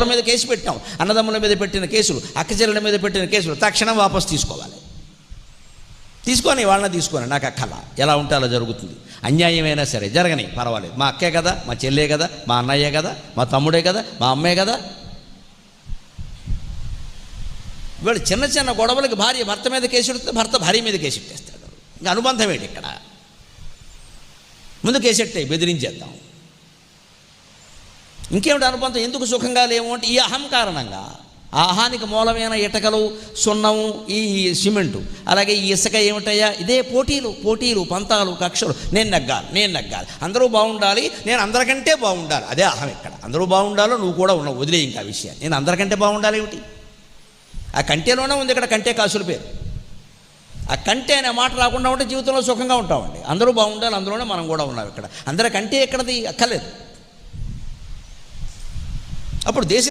ఎవరి మీద కేసు పెట్టాం అన్నదమ్ముల మీద పెట్టిన కేసులు అక్కచెల్లెల మీద పెట్టిన కేసులు తక్షణం వాపసు తీసుకోవాలి. తీసుకొని వాళ్ళని తీసుకొని నాకు అక్కల ఎలా ఉంటే అలా జరుగుతుంది. అన్యాయమైనా సరే జరగని పర్వాలేదు. మా అక్కే కదా మా చెల్లే కదా మా అన్నయ్యే కదా మా తమ్ముడే కదా మా అమ్మే కదా. వీళ్ళు చిన్న చిన్న గొడవలకి భార్య భర్త మీద కేసు భర్త భార్య మీద కేసు పెట్టేస్తాడు. ఇంకా అనుబంధం ఏంటి ఇక్కడ? ముందు కేసెట్టాయి బెదిరించేద్దాం. ఇంకేమిటి అనుబంధం? ఎందుకు సుఖంగా లేవు అంటే ఈ అహం కారణంగా. ఆ అహానికి మూలమైన ఇటకలు సున్నము ఈ సిమెంటు అలాగే ఈ ఇసుక ఏమిటయ్యా? ఇదే పోటీలు పోటీలు పంతాలు కక్షలు. నేను నగ్గాలి నేను నగ్గాలి. అందరూ బాగుండాలి నేను అందరికంటే బాగుండాలి. అదే అహం ఇక్కడ. అందరూ బాగుండాలో నువ్వు కూడా ఉన్నావు వదిలే ఇంకా విషయం. నేను అందరికంటే బాగుండాలి ఏమిటి? ఆ కంటేలోనే ఉంది ఇక్కడ కంటే కాసుల పేరు. ఆ కంటే అనే మాట రాకుండా ఉంటే జీవితంలో సుఖంగా ఉంటామండి. అందరూ బాగుండాలి అందులోనే మనం కూడా ఉన్నాం ఇక్కడ. అందరికంటే ఎక్కడది? అక్కర్లేదు. అప్పుడు దేశ